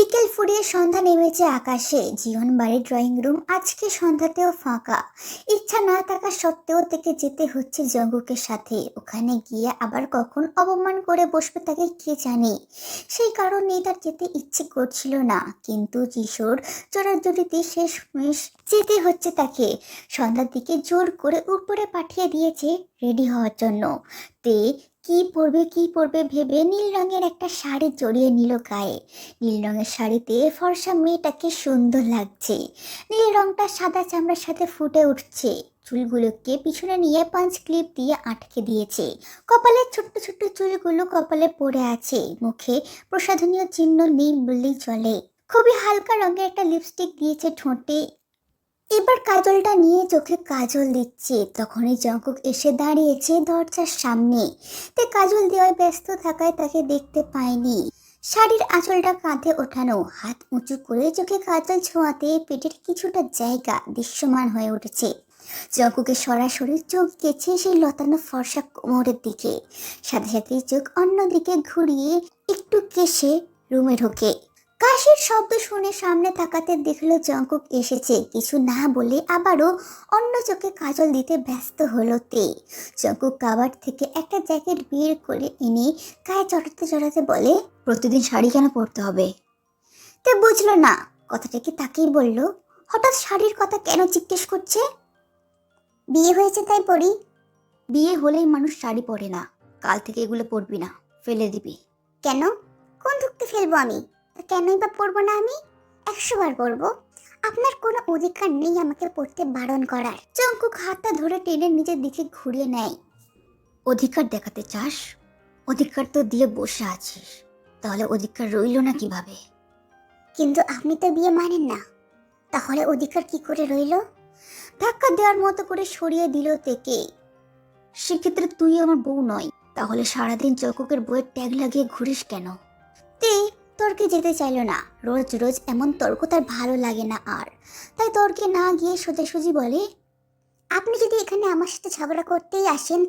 বিকেল ফুরিয়ে সন্ধ্যা নেমেছে আকাশে। জীবন বাড়ির ড্রয়িং রুম আজকে সন্ধ্যাতেও ফাঁকা। ইচ্ছা না থাকা সত্ত্বেও থেকে যেতে হচ্ছে জঙ্গুকের সাথে। ওখানে গিয়ে আবার কখন অপমান করে বসবে তাকে কে জানে? সেই কারণেই তার যেতে ইচ্ছে করছিল না। কিন্তু যিশোর জোরাজুরিতে শেষ মেশ যেতে হচ্ছে তাকে। সন্ধ্যার দিকে জোর করে উপরে পাঠিয়ে দিয়েছে রেডি হওয়ার জন্য। তে কি পরবে কি পরবে ভেবে নীল রঙের একটা শাড়ি জড়িয়ে নিল গায়ে। নীল রঙের শাড়িতে ফর্সা মেয়েটাকে সুন্দর লাগছে। নীল রঙটা সাদা চামড়ার সাথে ফুটে উঠছে। চুলগুলোকে পিছনে নিয়ে পাঁচ ক্লিপ দিয়ে আটকে দিয়েছে। কপালের ছোট্ট ছোট্ট চুলগুলো কপালে পড়ে আছে। মুখে প্রসাধনীয় চিহ্ন নেই বললেই চলে। খুবই হালকা রঙের একটা লিপস্টিক দিয়েছে ঠোঁটে। এবার কাজলটা নিয়ে চোখে কাজল দিচ্ছে তখনই জঙ্কুক এসে দাঁড়িয়েছে দরজার সামনে। তে কাজল দেওয়ায় ব্যস্ত থাকায় তাকে দেখতে পায়নি। শাড়ির আঁচলটা কাঁধে ওঠানো। হাত উঁচু করে চোখে কাজল ছোঁয়াতে পেটের কিছুটা জায়গা দৃশ্যমান হয়ে উঠেছে। জঙ্কুকে সরাসরি চোখ গেছে সেই লতানো ফর্সা কোমরের দিকে। সাথে সাথে চোখ অন্যদিকে ঘুরিয়ে একটু কেশে রুমে ঢোকে। কাশির শব্দ শুনে সামনে তাকাতে দেখল জঙ্কুক এসেছে। কিছু না বলে আবারও অন্য চোখে কাজল দিতে ব্যস্ত হলো তে। জঙ্কুক কাবার থেকে একটা জ্যাকেট বের করে এনে গায়ে চড়াতে চড়াতে বলে, প্রতিদিন শাড়ি কেন পরতে হবে? তে বুঝলো না। কথাটা কি তাকেই বলল? হঠাৎ শাড়ির কথা কেন জিজ্ঞেস করছে? বিয়ে হয়েছে তাই পরি। বিয়ে হলেই মানুষ শাড়ি পরে না। কাল থেকে এগুলো পরবি না। ফেলে দিবি। কেন? কোন ঢুকতে ফেলব আমি? কেনই বা পড়ব না আমি? একশো বার পরবো আপনার কোনো অধিকার নেই আমাকে পড়তে বারণ করার। চঙ্কুক হাতটা ধরে টেনে নিজের দিকে ঘুরিয়ে নেয়। অধিকার দেখাতে চাস? অধিকার তো দিয়ে বসে আছিস। তাহলে অধিকার রইল না কীভাবে? কিন্তু আপনি তো বিয়ে মানেন না। তাহলে অধিকার কি করে রইল? ধাক্কা দেওয়ার মতো করে সরিয়ে দিল তেকে। সেক্ষেত্রে তুই আমার বউ নয়। তাহলে সারাদিন চকুকের বইয়ের ট্যাগ লাগিয়ে ঘুরিস কেন? তে তর্কে যেতে চাইলো না। রোজ রোজ এমন তর্ক তার ভালো লাগে না আর। তাই তর্কে না গিয়ে সোজাসুজি বলে আপনি যদি এখানে আমার সাথে ঝগড়া করতেই আসেন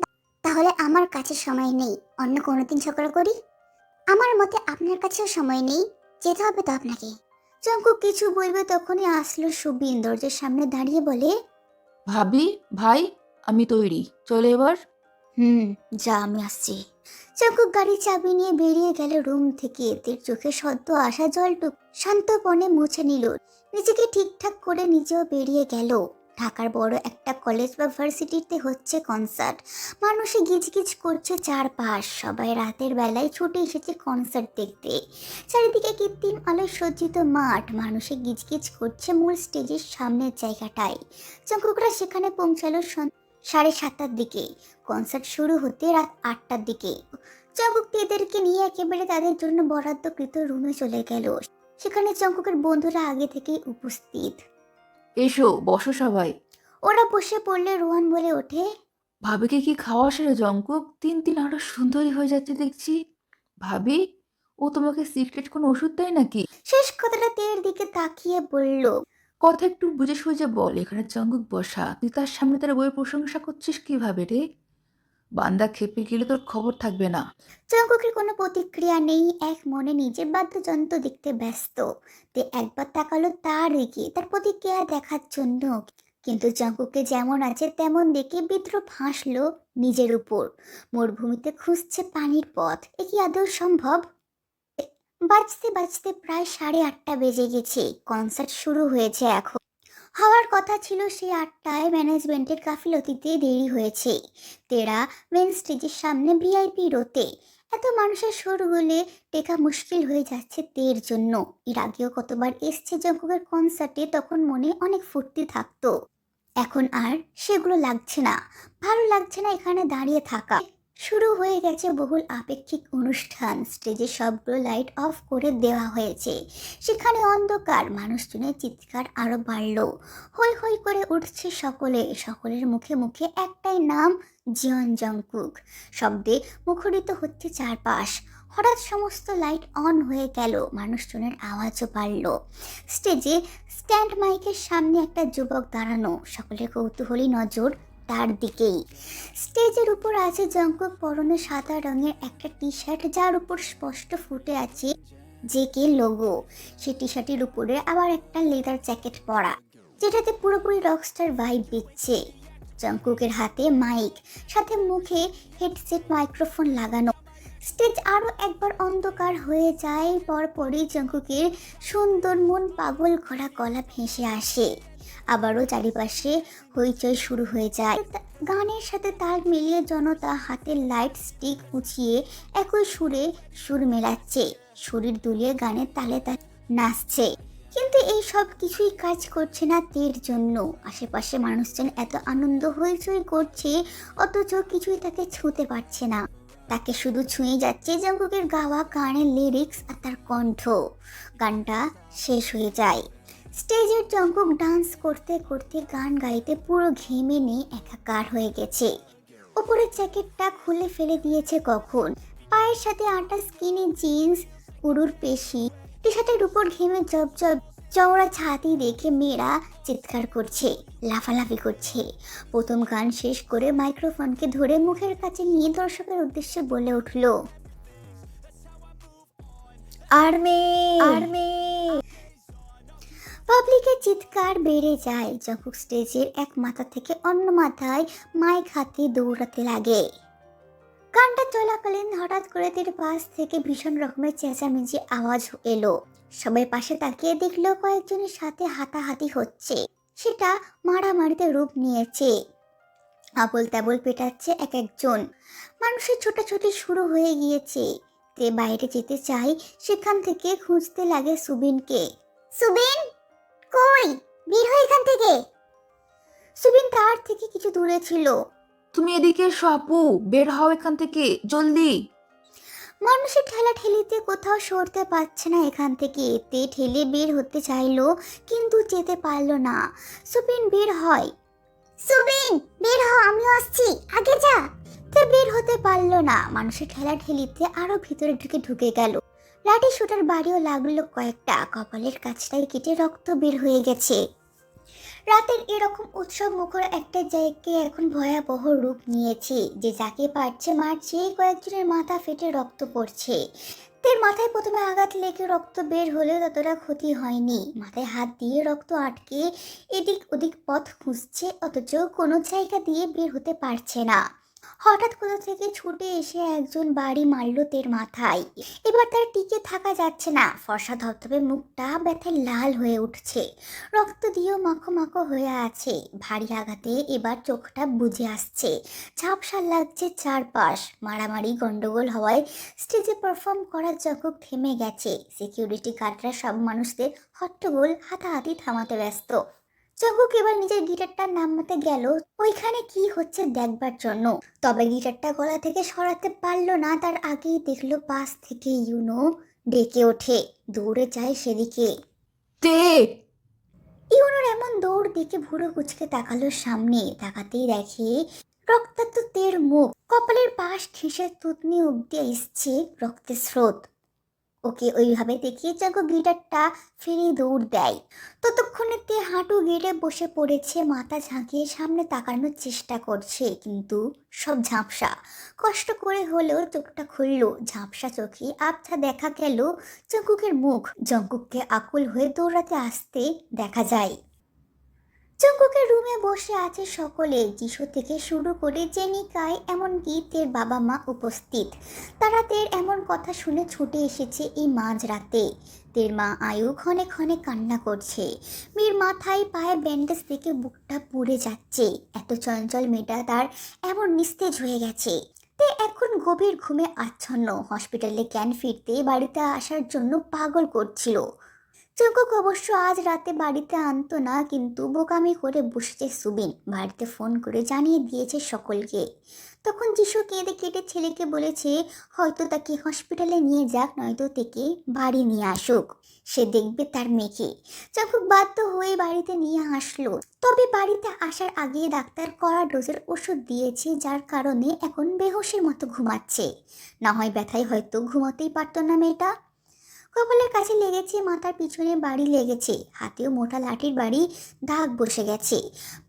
তাহলে আমার কাছে সময় নেই। অন্য কোনো দিন ঝগড়া করি? আমার মতে আপনার কাছেও সময় নেই। যেতে হবে তো আপনাকে। চঙ্কু কিছু বলবে তখনই আসলো সুবিন দরজার সামনে দাঁড়িয়ে বলে ভাবি ভাই আমি তৈরি। চলে এবার? হুম যা আমি আসছি। চকুক গাড়ি চাবি নিয়ে বেরিয়ে গেল রুম থেকে। এদের চোখে সদ্য আসা জলটুক শান্তপনে মুছে নিল। নিজেকে ঠিকঠাক করে নিজেও বেরিয়ে গেল। ঢাকার বড় একটা কলেজ বা ভার্সিটিতে হচ্ছে কনসার্ট মানুষে গিজগিজ করছে চারপাশ। সবাই রাতের বেলায় ছুটে এসেছে কনসার্ট দেখতে। চারিদিকে কৃত্রিম আলোয় সজ্জিত মাঠ। মানুষে গিজগিজ করছে মূল স্টেজের সামনের জায়গাটায়। চঙ্কুকরা সেখানে পৌঁছালো সাড়ে সাতটার দিকে। কনসার্ট শুরু হতে রাত আটটার দিকে। চঙ্কুক এদেরকে নিয়ে একেবারে তাদের জন্য বরাদ্দকৃত রুমে চলে গেল। সেখানে চঙ্কুকের বন্ধুরা আগে থেকেই উপস্থিত। এসো বসো সবাই। ওরা বসে পড়লে রোহান বলে ওঠে ভাবিকে কি খাওয়া সেরে জঙ্কুক তিন দিন আরও সুন্দরী হয়ে যাচ্ছে দেখছি। ভাবি ও তোমাকে সিক্রেট কোনো ওষুধ দেয় নাকি? শেষ কথাটা তের দিকে তাকিয়ে বলল কথা একটু বুঝে সুঝে বল, এখানে জঙ্কুক বসা। তুই তার সামনে তার বইয়ের প্রশংসা করছিস কীভাবে রে? বান্দা খেপে গেলে তোর খবর থাকবে না। চঙ্কুকের কোনো প্রতিক্রিয়া নেই, এক মনে নিজের বাদ্যযন্ত্র দেখতে ব্যস্ত। তে একবার তাকালো তার দিকে, তার প্রতিক্রিয়া দেখার জন্য। কিন্তু জঙ্কুকে যেমন আছে তেমন দেখে বিদ্রোহ হাসলো নিজের উপর। মরুভূমিতে খুঁজছে পানির পথ, এ কি আদৌ সম্ভব? বাজতে বাজতে প্রায় সাড়ে আটটা বেজে গেছে। কনসার্ট শুরু হয়েছে এখন। হওয়ার কথা ছিল সেই আটটায় ম্যানেজমেন্টের গাফিলতিতে দেরি হয়েছে। তেরা মেন স্টেজের সামনে ভিআইপি রোতে। এত মানুষের সরগুলে টেকা মুশকিল হয়ে যাচ্ছে তের জন্য। এর আগেও কতবার এসছে জঙ্কুকের কনসার্টে তখন মনে অনেক ফুর্তি থাকতো। এখন আর সেগুলো লাগছে না। ভালো লাগছে না এখানে দাঁড়িয়ে থাকা। শুরু হয়ে গেছে বহুল আপেক্ষিক অনুষ্ঠান। স্টেজে সবগুলো লাইট অফ করে দেওয়া হয়েছে। সেখানে অন্ধকার, মানুষজনের চিৎকার আরও বাড়লো। হই হই করে উঠছে সকলে। সকলের মুখে মুখে একটাই নাম, জিয়ন জংকুক। শব্দে মুখরিত হচ্ছে চারপাশ। হঠাৎ সমস্ত লাইট অন হয়ে গেল। মানুষজনের আওয়াজও বাড়ল। স্টেজে স্ট্যান্ড মাইকের সামনে একটা যুবক দাঁড়ানো। সকলের কৌতূহলী নজর তার দিকেই। স্টেজের উপর আছে জঙ্কক পরনে সাদা রঙের একটা টি শার্ট যার উপর স্পষ্ট ফুটে আছে যে কে লোগো। সে টি শার্টের উপরে আবার একটা লেদার জ্যাকেট পরা, যেটাতে পুরোপুরি রকস্টার ভাইব দিচ্ছে। জঙ্কুকের হাতে মাইক, সাথে মুখে হেডসেট মাইক্রোফোন লাগানো। স্টেজ আরও একবার অন্ধকার হয়ে যায়, পরপরই জঙ্কুকের সুন্দর মন পাগল করা গলা ভেসে আসে। আবারও চারিপাশে হইচই শুরু হয়ে যায়। তা- গানের সাথে তাল মিলিয়ে জনতা হাতের লাইট স্টিক উঁচিয়ে একই সুরে সুর মেলাচ্ছে। শরীর দুলিয়ে গানের তালে তালে নাচছে। কিন্তু এই সব কিছুই কাজ করছে না তের জন্য। আশেপাশে মানুষজন এত আনন্দ হইচই করছে, অথচ কিছুই তাকে ছুঁতে পারছে না। তাকে শুধু ছুঁয়ে যাচ্ছে জঙ্কুকের গাওয়া গানের লিরিক্স আর তার কণ্ঠ। গানটা শেষ হয়ে যায়। স্টেজের জঙ্কুক ডান্স করতে করতে গান গাইতে পুরো ঘেমে নিয়ে একাকার হয়ে গেছে। উপরের জ্যাকেটটা খুলে ফেলে দিয়েছে কখন? পায়ের সাথে আটা স্কিনি জিন্স উড়ুর পেশি টি শার্টের উপর ঘেমে জব জব চওড়া ছাতি দেখে মেয়েরা চিৎকার করছে লাফালাফি করছে। প্রথম গান শেষ করে মাইক্রোফোনকে ধরে মুখের কাছে নিয়ে দর্শকের উদ্দেশ্যে বলে উঠল আর্মি! আর্মি! পাবলিকের চিৎকার বেড়ে যায় যখন স্টেজের এক মাথা থেকে অন্য মাথায় মাইক হাতে দৌড়াতে লাগে। গানটা চলাকালীন হঠাৎ করে তার পাশ থেকে ভীষণ রকমের চেঁচামেচি আওয়াজ এলো। সবাই পাশে তাকিয়ে দেখল কয়েকজনের সাথে হাতাহাতি হচ্ছে। সেটা মারামারিতে রূপ নিয়েছে। আবল তাবল পেটাচ্ছে এক একজন। মানুষের ছোটাছুটি শুরু হয়ে গিয়েছে। তে বাইরে যেতে চাই সেখান থেকে খুঁজতে লাগে সুবিনকে। সুবিন? কই? বের হয়ে এখান থেকে। সুবিন তার থেকে কিছু দূরে ছিল। তুমি এদিকে এসো, আপু। বের হও এখান থেকে, জলদি। মানুষের ঠেলা ঠেলিতে কোথাও সরতে পারছে না এখান থেকে। এতে ঠেলে বের হতে চাইলো, কিন্তু যেতে পারল না। সুবিন বের হয়। সুবিন বের হ আমিও আসছি। আগে যা। তে বের হতে পারল না। মানুষের ঠেলা ঠেলিতে আরও ভিতরে ঢুকে ঢুকে গেল। লাঠি শুটার বাড়িও লাগল কয়েকটা। কপালের কাছটাই কেটে রক্ত বের হয়ে গেছে। রাতের এরকম উৎসব মুখর একটা জায়গাকে এখন ভয়াবহ রূপ নিয়েছে, যে যাকে পারছে মারছে কয়েকজনের মাথা ফেটে রক্ত পড়ছে। তার মাথায় প্রথমে আঘাত লেগে রক্ত বের হলেও ততটা ক্ষতি হয়নি। মাথায় হাত দিয়ে রক্ত আটকে এদিক ওদিক পথ খুঁজছে, অথচ কোনো জায়গা দিয়ে বের হতে পারছে না। হঠাৎ কোথা থেকে ছুটে এসে একজন বাড়ি মারল তের মাথায়। এবার তার টিকে থাকা যাচ্ছে না। ফর্সা ধপধপে মুখটা ব্যথায় লাল হয়ে উঠছে। রক্ত দিয়েও মাখো মাখো হয়ে আছে। ভারী আঘাতে এবার চোখটা বুঝে আসছে। ঝাপসা লাগছে চারপাশ। মারামারি, গন্ডগোল হওয়ায় স্টেজে পারফর্ম করার জগৎ থেমে গেছে। সিকিউরিটি গার্ডরা সব মানুষদের হট্টগোল, হাতাহাতি থামাতে ব্যস্ত। জঙ্কুক এবার নিজের গিটারটা নামাতে গেল ওইখানে কি হচ্ছে দেখবার জন্য। তবে গিটারটা গলা থেকে সরাতে পারল না তার আগেই দেখল পাশ থেকে ইউনো ডেকে ওঠে দৌড়ে যায় সেদিকে। তে! ইউনোর এমন দৌড় দেখে ভুরো কুচকে তাকালো সামনে তাকাতেই দেখে রক্তাক্ত তের মুখ। কপালের পাশ ঘেঁষে তুতনি অব্দি এসছে রক্তের স্রোত। ওকে ওইভাবে দেখিয়ে যাগো গিটারটা ফিরে দৌড় দেয়। ততক্ষণে তে হাঁটু গেড়ে বসে পড়েছে, মাথা ঝাঁকিয়ে সামনে তাকানোর চেষ্টা করছে, কিন্তু সব ঝাপসা। কষ্ট করে হলেও চোখটা খুললো, ঝাপসা চোখে আবছা দেখা গেল জঙ্কুকের মুখ। জঙ্কুককে আকুল হয়ে দৌড়াতে আসতে দেখা যায়। জঙ্কুকের রুমে বসে আছে সকলে, যিশু থেকে শুরু করে জেনিকায়, এমনকি তের বাবা মা উপস্থিত। তারা তের এমন কথা শুনে ছুটে এসেছে এই মাঝরাতে। তের মা আয়ু ক্ষণে ক্ষণে কান্না করছে। মেয়ের মাথায় পায়ে ব্যান্ডেজ থেকে বুকটা পুড়ে যাচ্ছে। এত চঞ্চল মেয়েটা তার এমন নিস্তেজ হয়ে গেছে। তে এখন গভীর ঘুমে আচ্ছন্ন। হসপিটালে জ্ঞান ফিরতে বাড়িতে আসার জন্য পাগল করছিল। চৌকক অবশ্য আজ রাতে বাড়িতে আনতো না, কিন্তু বোকামি করে বসেছে সুবিন। বাড়িতে ফোন করে জানিয়ে দিয়েছে সকলকে। তখন যিশু কেঁদে কেটে ছেলেকে বলেছে, হয়তো তাকে হসপিটালে নিয়ে যাক, নয়তো থেকে বাড়ি নিয়ে আসুক। সে দেখবে তার মেয়েকে। যখন বাধ্য হয়ে বাড়িতে নিয়ে আসলো, তবে বাড়িতে আসার আগে ডাক্তার কড়া ডোজের ওষুধ দিয়েছে, যার কারণে এখন বেহোশের মতো ঘুমাচ্ছে। না হয় ব্যথায় হয়তো ঘুমাতেই পারতো না মেয়েটা। কপালের কাছে লেগেছে, মাথার পিছনে বাড়ি লেগেছে। হাতেও মোটা লাঠির বাড়ি, দাগ বসে গেছে।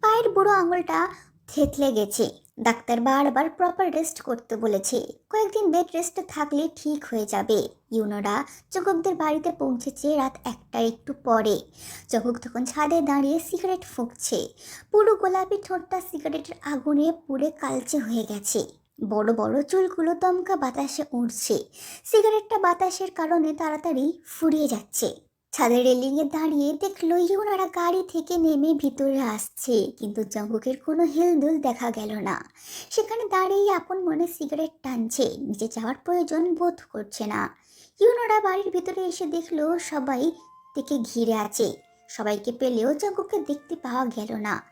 পায়ের বুড়ো আঙুলটা থেতলে গেছে। ডাক্তার বারবার প্রপার রেস্ট করতে বলেছে। কয়েকদিন বেড রেস্টে থাকলে ঠিক হয়ে যাবে। ইউনোরা জগকদের বাড়িতে পৌঁছেছে রাত একটা একটু পরে। জগক তখন ছাদে দাঁড়িয়ে সিগারেট ফুঁকছে। পুরো গোলাপি ঠোঁটটা সিগারেটের আগুনে পুড়ে কালচে হয়ে গেছে। বড় বড় চুলগুলো দমকা বাতাসে উড়ছে। সিগারেটটা বাতাসের কারণে তাড়াতাড়ি ফুরিয়ে যাচ্ছে। ছাদের রেলিংয়ে দাঁড়িয়ে দেখল ইউনারা গাড়ি থেকে নেমে ভিতরে আসছে, কিন্তু জঙ্গকের কোনো হেলদুল দেখা গেল না। সেখানে দাঁড়িয়ে আপন মনে সিগারেট টানছে নিচে যাওয়ার প্রয়োজন বোধ করছে না। ইউনোরা বাড়ির ভিতরে এসে দেখল সবাই থেকে ঘিরে আছে। সবাইকে পেলেও জঙ্গকে দেখতে পাওয়া গেল না।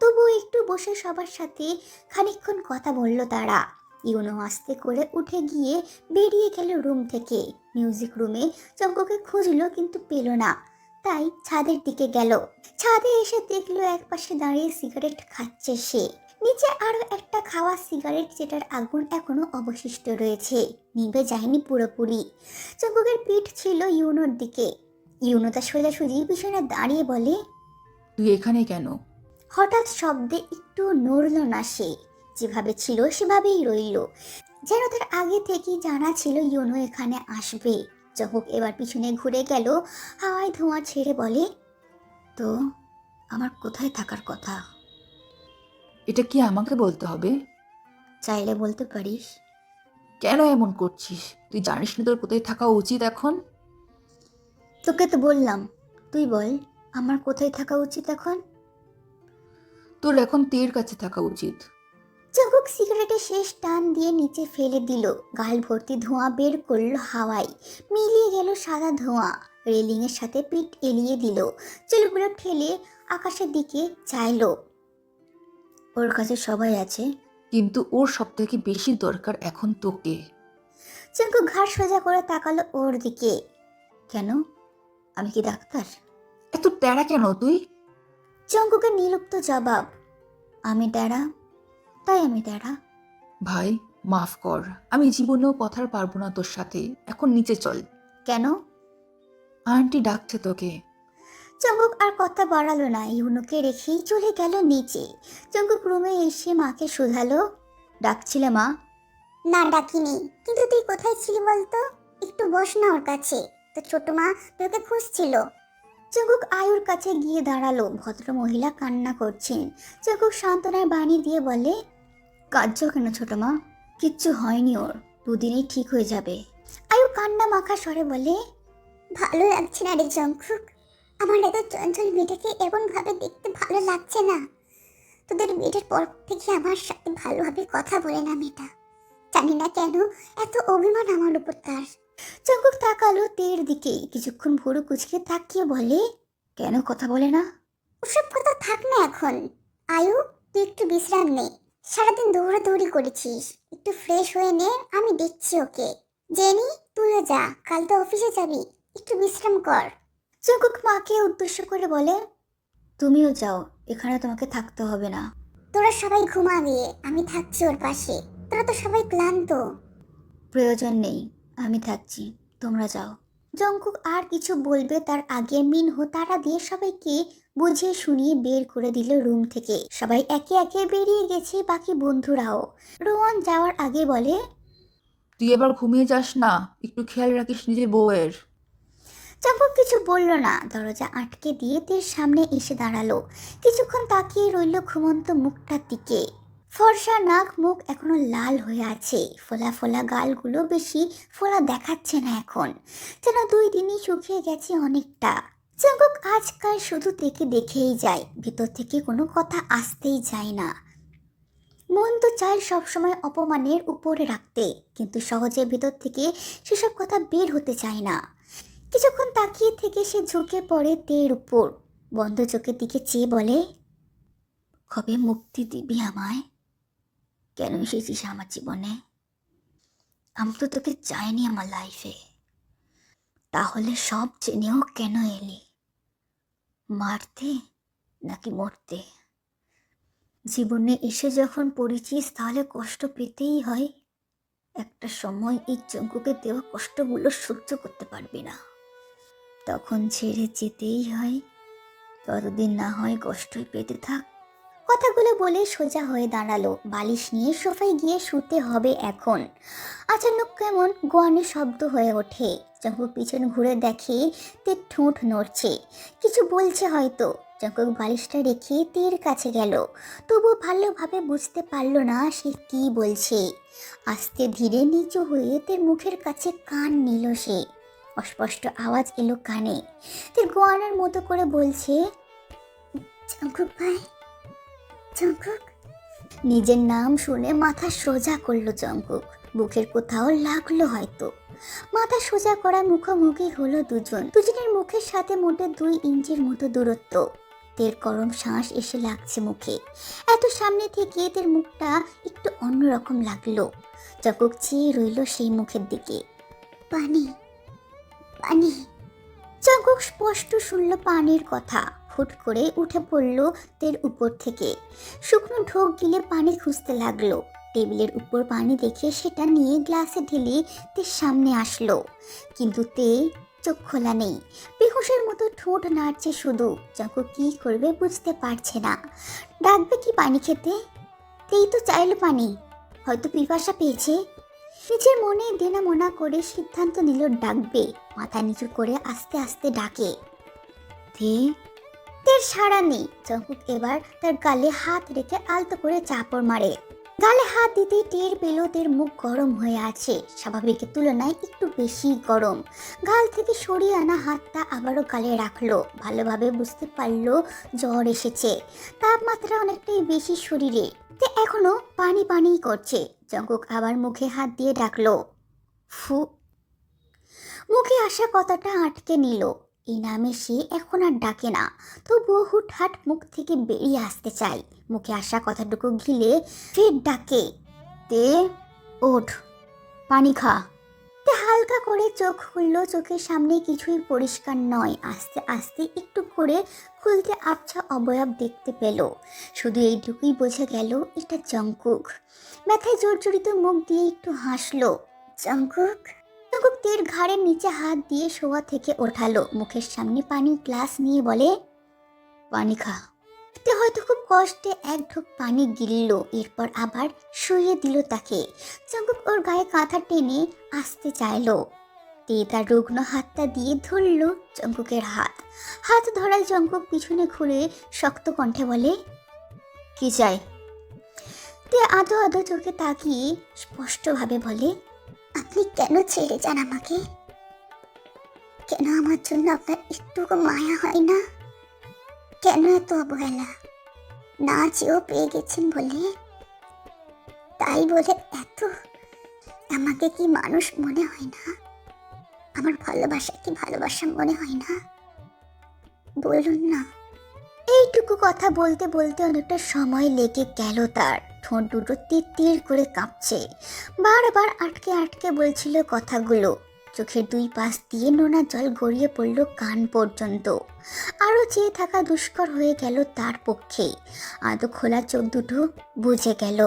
তবুও একটু বসে সবার সাথে খানিকক্ষণ কথা বলল তারা। ইউনো আস্তে করে উঠে গিয়ে বেরিয়ে গেল রুম থেকে। মিউজিক রুমে চঙ্ককে খুঁজলো কিন্তু পেল না। তাই ছাদের দিকে গেল। ছাদে এসে দেখল একপাশে দাঁড়িয়ে সিগারেট খাচ্ছে সে। নিচে আরও একটা খাওয়া সিগারেট যেটার আগুন এখনও অবশিষ্ট রয়েছে। নিভে যায়নি পুরোপুরি। চঙ্ককের পিঠ ছিল ইউনোর দিকে। ইউনো তার সোজাসুজি পিছনে দাঁড়িয়ে বলে তুই এখানে কেন? হঠাৎ শব্দে একটু নড়ল না সে। যেভাবে ছিল সেভাবেই রইল। যেন তার আগে থেকেই জানা ছিল ইউনো এখানে আসবে। যখন এবার পিছনে ঘুরে গেল হাওয়ায় ধোঁয়া ছেড়ে বলে তো আমার কোথায় থাকার কথা? এটা কি আমাকে বলতে হবে? চাইলে বলতে পারিস। কেন এমন করছিস? তুই জানিস না তোর কোথায় থাকা উচিত এখন? তোকে তো বললাম। তুই বল আমার কোথায় থাকা উচিত এখন? তোর এখন তের কাছে থাকা উচিত। চাকুক সিগারেটের শেষ টান দিয়ে নিচে ফেলে দিল। গাল ভর্তি ধোঁয়া বের করল হাওয়ায়। মিলিয়ে গেল সাদা ধোঁয়া। রেলিংয়ের সাথে পিঠ এলিয়ে দিল। চুলগুলো ঠেলে আকাশের দিকে চাইলো। ওর কাছে সবাই আছে। কিন্তু ওর সব থেকে বেশি দরকার এখন তোকে। চাকু ঘাড় সোজা করে তাকালো ওর দিকে। কেন? আমি কি ডাক্তার? এত তেরা কেন তুই? চঙ্কুকে নিলুপ্ত জবাব। আমি ড্যাড়া তাই আমি ড্যাড়া ভাই মাফ কর আমি জীবনেও কথার পারব না তোর সাথে এখন নিচে চল। কেন? আন্টি ডাকছে তোকে। চঙ্কুক আর কথা বাড়ালো না ইউনুকে রেখেই চলে গেল নিচে। চঙ্কুক রুমে এসে মাকে শুধালো ডাকছিলে মা? না ডাকিনি কিন্তু তুই কোথায় ছিলি বলতো? একটু বস না ওর কাছে। তো ছোট মা, তোকে খুঁজছিল। চঙ্কুক আয়ুর কাছে গিয়ে দাঁড়াল। ভদ্র মহিলা কান্না করছেন। চঙ্কুক সান্ত্বনার বাণী দিয়ে বলে, কাঁদছ কেন ছোট মা? কিচ্ছু হয়নি ওর। দুদিনেই ঠিক হয়ে যাবে। আয়ু কান্না মাখা স্বরে বলে, ভালো লাগছে না রে জঙ্কুক আমার এত চঞ্চল মেয়েটাকে এমন ভাবে দেখতে ভালো লাগছে না। তোদের মেয়েটার পর থেকে আমার সাথে ভালোভাবে কথা বলে না মেয়েটা। জানি না কেন এত অভিমান আমার উপর তার। চঙ্কুক তাকালো তের দিকে। কিছুক্ষণ ভুরু কুচকে তাকিয়ে বলে, কেন কথা বলে না? ওসব কথা থাক না এখন। আয়ু, তুই একটু বিশ্রাম নে। সারাদিন দৌড়াদৌড়ি করেছিস। একটু ফ্রেশ হয়ে নে, আমি দেখছি ওকে। জেনি তুইও যা। কাল তো অফিসে যাবি। একটু বিশ্রাম কর। চঙ্কুক মাকে উদ্দেশ্য করে বলে, তুমিও যাও। এখানে তোমাকে থাকতে হবে না। তোরা সবাই ঘুমাবি আমি থাকছি ওর পাশে। তোরা তো সবাই ক্লান্ত। প্রয়োজন নেই। আমি থাকছি তোমরা যাও। জঙ্কুক আর কিছু বলবে তার আগে মিনহো তারা দিয়ে সবাইকে বুঝিয়ে শুনিয়ে বের করে দিল রুম থেকে। সবাই একে একে বেরিয়ে গেছে বাকি বন্ধুরাও। রোহন যাওয়ার আগে বলে তুই এবার ঘুমিয়ে যাস না একটু খেয়াল রাখিস নিজের বউয়ের। চম্পক কিছু বলল না দরজা আটকে দিয়ে তের সামনে এসে দাঁড়াল। কিছুক্ষণ তাকিয়ে রইল ঘুমন্ত মুখটার দিকে। ফর্সা নাক মুখ এখনও লাল হয়ে আছে। ফোলা ফোলা গালগুলো বেশি ফোলা দেখাচ্ছে না এখন। যেন দুই দিনই শুকিয়ে গেছে অনেকটা। চম্পক আজকাল শুধু থেকে দেখেই যায়, ভিতর থেকে কোনো কথা আসতেই যায় না। মন তো চায় সবসময় অপমানের উপরে রাখতে, কিন্তু সহজে ভিতর থেকে সেসব কথা বের হতে চায় না। কিছুক্ষণ তাকিয়ে থেকে সে ঝুঁকে পড়ে তের উপর। বন্ধ চোখের দিকে চেয়ে বলে, কবে মুক্তি দিবি আমায়? কেন এসেছিস আমার জীবনে? আমি তো তোকে চাইনি আমার লাইফে তাহলে সব জেনেও কেন এলি? মারতে নাকি মরতে? জীবনে এসে যখন পড়েছিস তাহলে কষ্ট পেতেই হয়। একটা সময় এই যজ্ঞকে দেওয়া কষ্টগুলো সহ্য করতে পারবি না। তখন ছেড়ে যেতেই হয়। ততদিন না হয় কষ্টই পেতে থাক। কথাগুলো বলে সোজা হয়ে দাঁড়াল। বালিশ নিয়ে সোফায় গিয়ে শুতে হবে এখন। আচানক কেমন গোয়ানের শব্দ হয়ে ওঠে। জঙ্কুক পিছন ঘুরে দেখে তের ঠোঁট নড়ছে। কিছু বলছে হয়তো। জঙ্কুক বালিশটা রেখে তীর কাছে গেল। তবু ভালোভাবে বুঝতে পারল না সে কি বলছে। আস্তে ধীরে নিচু হয়ে তের মুখের কাছে কান নিল সে। অস্পষ্ট আওয়াজ এলো কানে। তের গোয়ানের মতো করে বলছে জঙ্কুক ভাই জঙ্কুক নিজের নাম শুনে মাথা সোজা করল জঙ্কুক। বুকের কোথাও লাগল হয়তো। মাথা সোজা করা মুখোমুখি হলো দুজন। দুজনের মুখের সাথে মোটে দুই ইঞ্চির মতো দূরত্ব। তের গরম শ্বাস এসে লাগছে মুখে। এত সামনে থেকে তের মুখটা একটু অন্যরকম লাগল। জঙ্কুক চেয়ে রইল সেই মুখের দিকে। পানি পানি। জঙ্কুক স্পষ্ট শুনল পানির কথা। হুট করে উঠে পড়ল তের উপর থেকে। শুকনো ঢোক গিলে পানি খুঁজতে লাগল। টেবিলের উপর পানি দেখে সেটা নিয়ে গ্লাসে ঢেলে তের সামনে আসলো। কিন্তু তে চোখ খোলা নেই। বেহুশের মতো ঠোঁট নাড়ছে শুধু। জঙ্কুক কি করবে বুঝতে পারছে না। ডাকবে কি পানি খেতে? তেই তো চাইল পানি। হয়তো পিপাসা পেয়েছে। নিজের মনে দেনা মনা করে সিদ্ধান্ত নিল ডাকবে। মাথা নিচু করে আস্তে আস্তে ডাকে। তে তের সাড়া নেই। জঙ্কুক এবার তার গালে হাত রেখে আলতো করে চাপড় মারে। গালে হাত দিতে টের পেল তের মুখ গরম হয়ে আছে। স্বাভাবিকের তুলনায় একটু বেশি গরম। গাল থেকে সরিয়ে আনা হাতটা আবারও গালে রাখল। ভালোভাবে বুঝতে পারল জ্বর এসেছে। তাপমাত্রা অনেকটাই বেশি শরীরে। তে এখনও পানি পানি করছে। জঙ্কুক আবার মুখে হাত দিয়ে ডাকলো, ফু। মুখে আসা কথাটা আটকে নিল। এই নামে সে এখন আর ডাকে না। তবুও হুটহাট মুখ থেকে বেরিয়ে আসতে চায়। মুখে আসা কথাটুকু ঘিলে ফের ডাকে, তে, ওঠ, পানি খা। তে হালকা করে চোখ খুললো, চোখের সামনে কিছুই পরিষ্কার নয়। আস্তে আস্তে একটু করে খুলতে আবছা অবয়ব দেখতে পেল। শুধু এইটুকুই বোঝা গেল, এটা জঙ্কুক ব্যথায় জর্জরিত মুখ দিয়ে একটু হাসলো জঙ্কুক জঙ্কুক তের ঘাড়ের নিচে হাত দিয়ে শোয়া থেকে ওঠালো। মুখের সামনে পানির গ্লাস নিয়ে বলে, পানি খা। তে হয়তো খুব কষ্টে এক ঢোক পানি গিলল, এরপর আবার শুয়ে দিল তাকে। জঙ্কুক ওর গায়ে কাঁথা টেনে আসতে চাইলো। তে তার রুগ্ন হাতটা দিয়ে ধরল জঙ্কুকের হাত। হাত ধরায় জঙ্কুক পিছনে ঘুরে শক্ত কণ্ঠে বলে, কি চাই? তে আধো আধো চোখে তাকিয়ে স্পষ্টভাবে বলে আপনি কেন ছেড়ে যান আমাকে? কেন আমার জন্য আপনার একটুকু মায়া হয় না? কেন এত অবহেলা? না চেয়েও পেয়ে গেছেন বলে? তাই বলে এত? আমাকে কি মানুষ মনে হয় না? আমার ভালোবাসা কি ভালোবাসা মনে হয় না? বলুন না। এইটুকু কথা বলতে বলতে অনেকটা সময় লেগে গেল তার। ঠোঁট দুটো তির তির করে কাঁপছে। বারবার আটকে আটকে বলছিল কথাগুলো। চোখের দুই পাশ দিয়ে নোনা জল গড়িয়ে পড়ল কান পর্যন্ত। আরও চেয়ে থাকা দুষ্কর হয়ে গেল তার পক্ষে। আদৌ খোলা চোখ দুটো বুঝে গেল।